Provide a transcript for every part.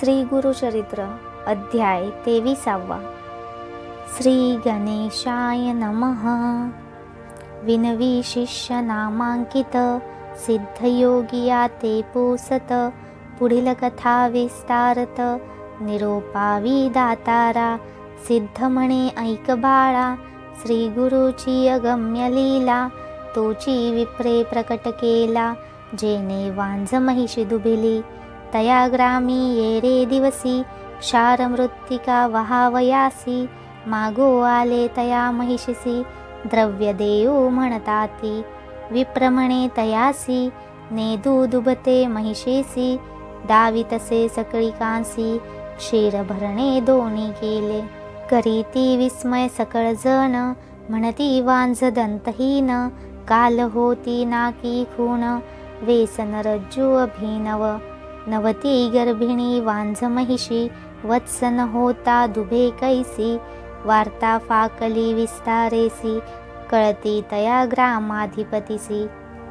श्री गुरुचरित्र अध्याय तेविसावा. श्री गणेशाय नमः. विनवी शिष्य नामांकित सिद्धयोगिया ते पोसत पुढील कथा विस्तारत निरोपावी दातारा सिद्ध म्हणे ऐक बाळा श्री गुरुची अगम्य लीला तोची विप्रे प्रकट केला जेने वांझ महिषी दुभिली तया ग्रामी ये रे दिवसी क्षारमृत्तिका वहावयासी मागो आले तया महिषिसी द्रव्य म्हणताती विप्रमणे तयासी नेदू दुबते महिषेसी दावितसे सकळिकांसी क्षीर भरणे दोन्ही केले. करीती विस्मय सकळ जण म्हणती वांझ दंतहीन काल होती नाकी खून वेसन रज्जू अभिनव नवती गर्भिणी वांझ महिषी वत्सन होता दुभे कैसी वार्ता फाकली विस्तारेसी कळती तया ग्रामाधिपतीसी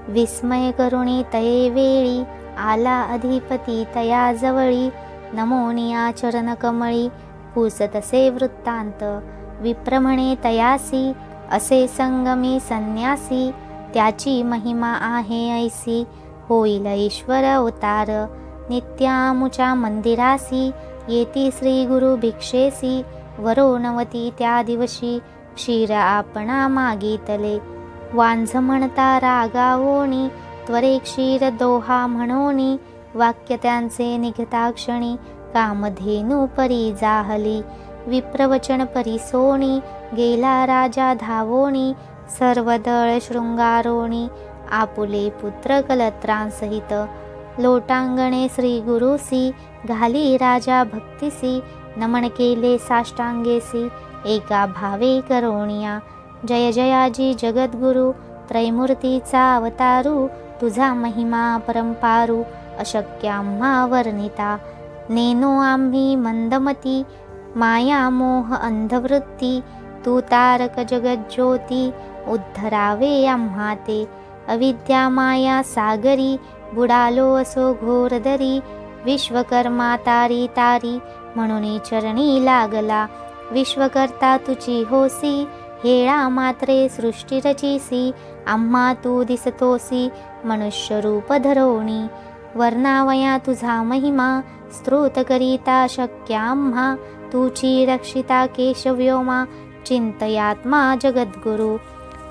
विस्मय करुणी तये वेळी आला अधिपती तया जवळी नमोनिया चरण कमळी पुसतसे वृत्तांत विप्रमणे तयासी असे संगमी संन्यासी त्याची महिमा आहे ऐसी होईल ईश्वर अवतार नित्यामुच्या मंदिरासी येती श्री गुरु भिक्षेसी वरोनवती त्या दिवशी क्षीर आपणा मागितले वांझ म्हणता रागावोणी त्वरे क्षीर दोहा म्हणोनी वाक्य त्यांचे निघता क्षणी कामधेनू परी जाहली। विप्रवचन परिसोणी गेला राजा धावोणी सर्वदळ शृंगारोणी आपुले पुत्र कलत्रांसहित लोटांगणे श्री गुरुसी घाली राजा भक्तिसी नमन केले साष्टांगेसी एका भावे करोणिया। जय जयाजी जगद्गुरु त्रैमूर्तीचा अवतारू तुझा महिमा परंपारू अशक्याम्हा वर्णिता। नेनो आम्ही मंदमती माया मोह अंधवृत्ती तू तारक जगज्योती उद्धरावे आम्हा ते अविद्या माया सागरी बुडालो असो घोरदरी विश्वकर्मा तारी तारी म्हणून चरणी लागला. विश्वकर्ता तुझी होसी हेळा मात्रे सृष्टी रचिसी आम्हा तू दिसतोसी मनुष्य रूप धरोणी वर्णावया तुझा महिमा स्त्रोत करिता शक्य आम्हा तुची रक्षिता केशव्योमा चिंतयात्मा जगद्गुरु.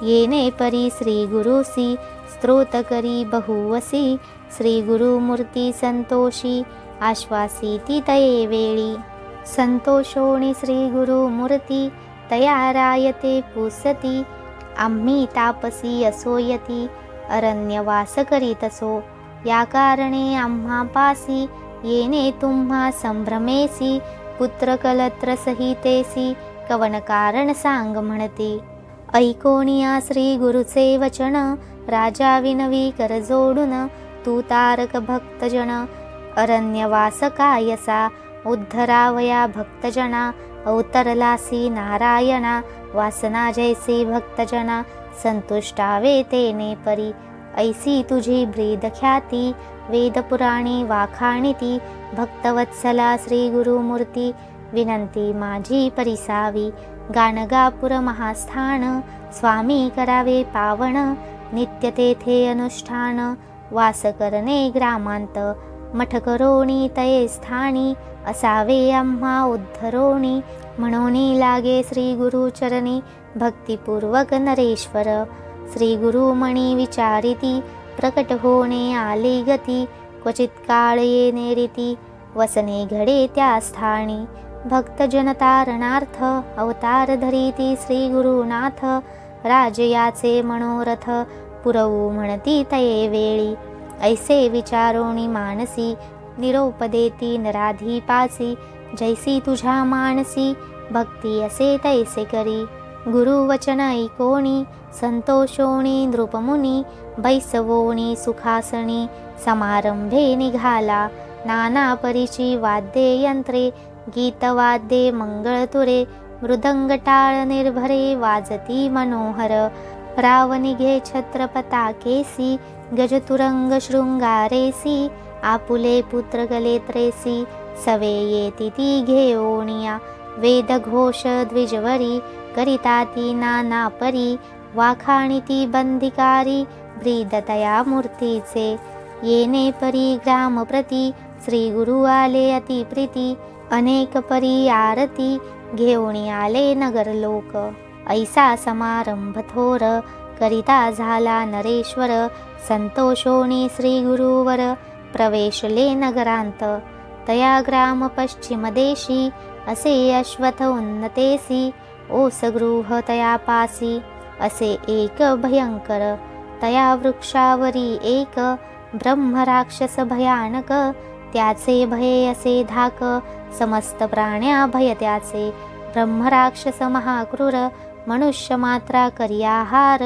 येने परी श्री गुरुसी स्त्रोत करी बहुवसी श्री गुरुमूर्ती संतोषी आश्वासी ती तये वेळी। संतोषोणी श्री गुरुमूर्ती तया रायते पुसती आम्ही तापसी असोयती अरण्यवास करीतसो या कारणे आम्हा पासी येणे तुम्हा संभ्रमेसी पुत्र कलत्र सहितेसी कवन कारण सांग म्हणते। ऐकोनिया श्री गुरुचे वचन राजा विनवी कर जोडून तू तारक भक्तजन अरण्यवास कायसा उद्धरावया भक्तजना अवतरलासी नारायणा वासना जैसी भक्तजना संतुष्टावे तेने परी ऐसी तुझी ब्रीद ख्याती वेदपुराणी वाखाणिती भक्तवत्सला श्री गुरुमूर्ती विनंती माझी परिसावी गाणगापुर महास्थान स्वामी करावे पावण नित्य तेथे अनुष्ठान वास करणे ग्रामांत मठ करोणी तये स्थानी असावे आम्हा उद्धरोणी म्हणोनी लागे श्री गुरुचरणी भक्तिपूर्वक नरेश्वर श्री गुरुमणी विचारिती प्रकट होणे आली गती क्वचित काळ येणे रीती वसने घडे त्या स्थानी भक्तजनतारणार्थ अवतार धरीती श्री गुरुनाथ राजयाचे मनोरथ पुरवू म्हणती तये वेळी ऐसे विचारोणी मानसी निरोपदेती नराधीपासी जैसी तुझ्या मानसी भक्ती असे तैसे करी गुरुवचन ऐकोणी संतोषोणी नृपमुनी बैसवोणी सुखासणी समारंभे निघाला नाना परिची वाद्ये यंत्रे गीतवाद्ये मंगळतुरे मृदंगटाळ निर्भरे वाजती मनोहर रावणिघे छत्रपताकेसी गजतुरंग शृंगारेसी आपुले पुत्र गलेत्रेसी सवे येती ती घेऊनिया वेदघोष द्विजवरी करिता ती नाना परी वाखाणी ती बंधिकारी ब्रीदतया मूर्तीचे येणे परी ग्रामप्रती श्री गुरु आले अति प्रीती अनेक परी आरती घेऊन आले नगर लोक. ऐसा समारंभ थोर करिता झाला नरेश्वर संतोषोणी श्री गुरुवर प्रवेशले नगरांत तया ग्राम पश्चिम देशी असे अश्वथ उन्नतेसी ओसगृह तया पासी असे एक भयंकर तया वृक्षावरी एक ब्रह्मराक्षस भयानक त्याचे भये असे धाक समस्त प्राण्या भय त्याचे ब्रह्मराक्षस महाक्रूर मनुष्य मात्रा करियाहार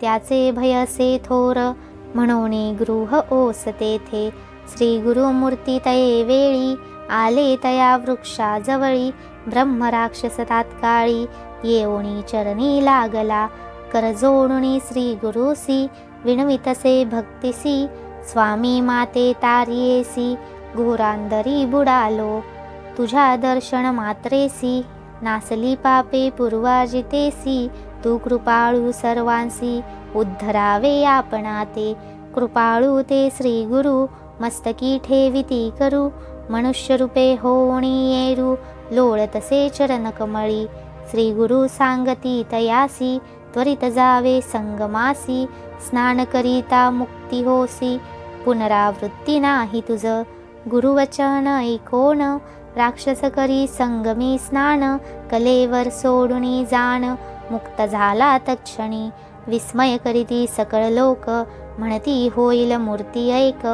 त्याचे भयसे थोर म्हणून गृह ओस तेथे श्री गुरुमूर्ती तये वेळी आले तया वृक्षाजवळी ब्रह्मराक्षस तात्काळी येऊणी चरणी लागला. करजोडुणी श्री गुरुसी विणवितसे भक्तिसी स्वामी माते तारियेसी घोरांदरी बुडालो. तुझ्या दर्शन मात्रेसी नासली पापे पूर्वाजितेसी तू कृपाळू सर्वांसी उद्धरावे आपणाते कृपाळू ते श्री गुरु मस्तकी ठेविती करू मनुष्यरूपे होणी येरू लोळतसे चरण कमळी श्री गुरु सांगती तयासी त्वरित जावे संगमासी स्नान करिता मुक्ती होसी पुनरावृत्ती नाही तुझ गुरुवचन ऐकोन राक्षस करी संगमी स्नान कलेवर सोडुनी जाण मुक्त झाला तक्षणी विस्मय करीती सकळ लोक म्हणती होईल मूर्ती ऐक.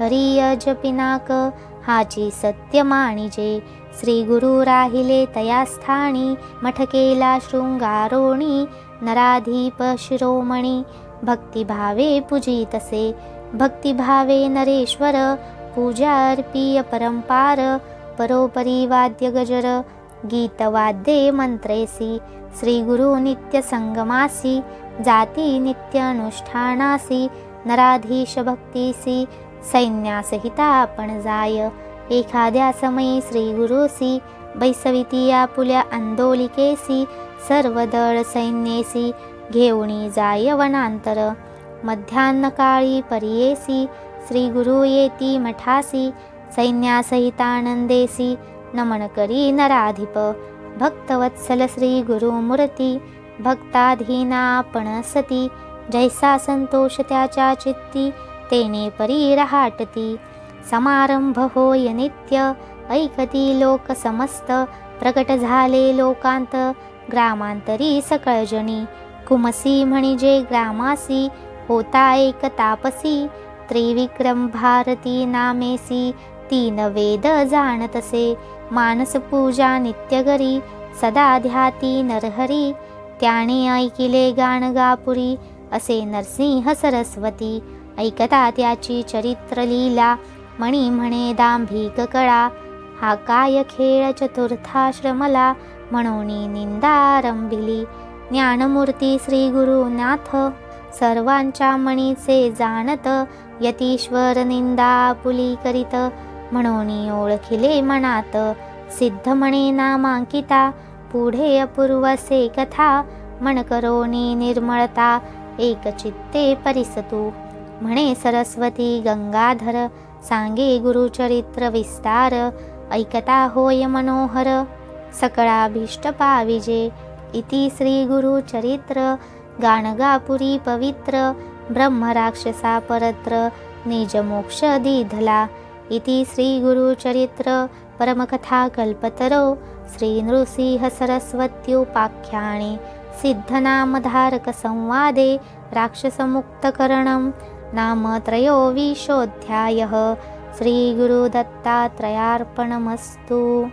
हरिय जपिनाक हाची सत्य माणिजे. श्री गुरु राहिले तया स्थानी मठ केला शृंगारोणी नराधीप शिरोमणी. भक्तिभावे पूजितसे भक्तिभावे नरेश्वर पूजा अर्पीय परंपार. परोपरी वाद्य गजर गीतवाद्ये मंत्रेसी श्रीगुरु नित्यसङ्गमासि जाति नित्य नराधीश भक्तीसी सैन्यासहिता आपण जाय एखाद्या समयी श्रीगुरुसि बैसविती आपुल्या आंदोलिकेसी सर्व दळ सैन्येसी घेऊणी जाय वनांतर। मध्यान्नकाळी परियेसी श्रीगुरु येती मठासी सैन्यासहितानंदेसी नमन करी नराधिप। भक्तवत्सल श्री गुरुमूर्ती भक्ताधीना आपण सती जैसा संतोष त्याच्या चित्ती तेने परी रहाटती। समारंभ होय नित्य ऐकती लोक समस्त। प्रकट झाले लोकांत ग्रामांतरी सकळजणी कुमसी म्हणजे ग्रामासी होता एक तापसी। त्रिविक्रम भारती नामेसी तीन वेद जाणतसे मानस पूजा नित्यगरी सदा ध्याती नरहरी त्याने ऐकिले गाणगापुरी असे नरसिंह सरस्वती. ऐकता त्याची चरित्र लीला मणी म्हणे दांभिक कळा. हा काय खेळ चतुर्थाश्रमला म्हणून निंदा आरंभिली ज्ञानमूर्ती श्री गुरुनाथ सर्वांच्या मणीचे जाणत यतीश्वर निंदा पुली करीत. म्हणून ओळखिले मनात. सिद्ध म्हणे नामांकिता पुढे अपूर्वसे कथा मन करोनी निर्मळता एक चित्ते परिसतू. म्हणे सरस्वती गंगाधर सांगे गुरुचरित्र विस्तार ऐकता होय मनोहर. सकळाभीष्ट पाविजे इति श्री गुरुचरित्र गाणगापुरी पवित्र ब्रह्मराक्षसा परत्र निजमोक्ष दीधला. इति श्री गुरुचरित्र सिद्धनामधारकसंवादे राक्षसमुक्तकरणं नाम त्रयोविंशोऽध्यायः। श्रीगुरुदत्तात्रयार्पणमस्तु।